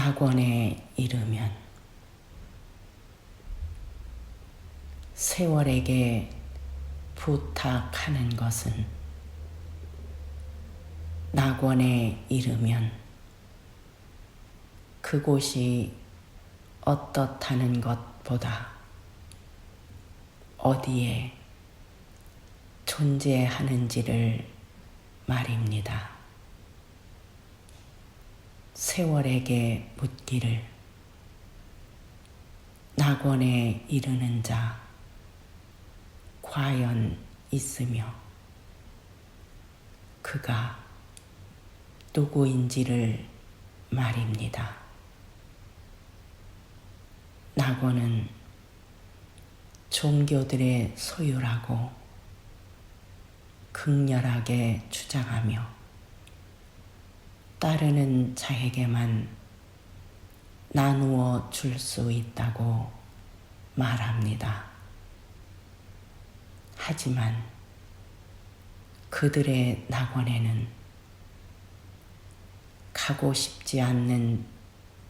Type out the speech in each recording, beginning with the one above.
낙원에 이르면 세월에게 부탁하는 것은 낙원에 이르면 그곳이 어떻다는 것보다 어디에 존재하는지를 말입니다. 세월에게 묻기를 낙원에 이르는 자 과연 있으며 그가 누구인지를 말입니다. 낙원은 종교들의 소유라고 극렬하게 주장하며 따르는 자에게만 나누어 줄 수 있다고 말합니다. 하지만 그들의 낙원에는 가고 싶지 않는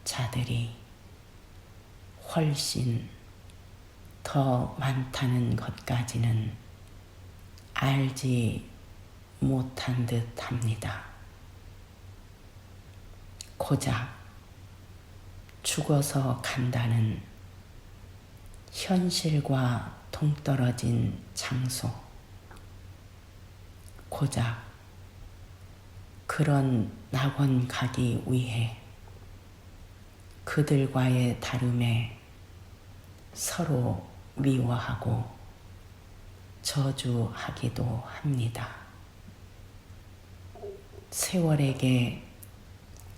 자들이 훨씬 더 많다는 것까지는 알지 못한 듯 합니다. 고작 죽어서 간다는 현실과 동떨어진 장소. 고작 그런 낙원 가기 위해 그들과의 다름에 서로 미워하고 저주하기도 합니다. 세월에게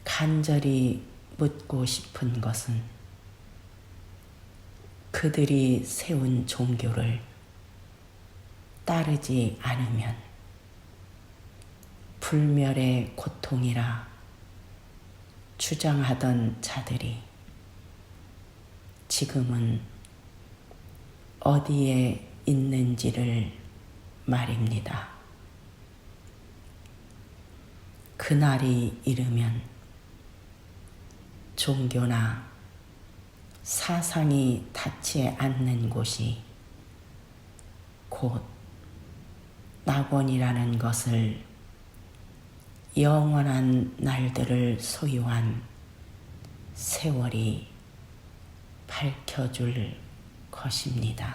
간절히 묻고 싶은 것은 그들이 세운 종교를 따르지 않으면 불멸의 고통이라 주장하던 자들이 지금은 어디에 있는지를 말입니다. 그날이 이르면 종교나 사상이 닿지 않는 곳이 곧 낙원이라는 것을 영원한 날들을 소유한 세월이 밝혀줄 것입니다.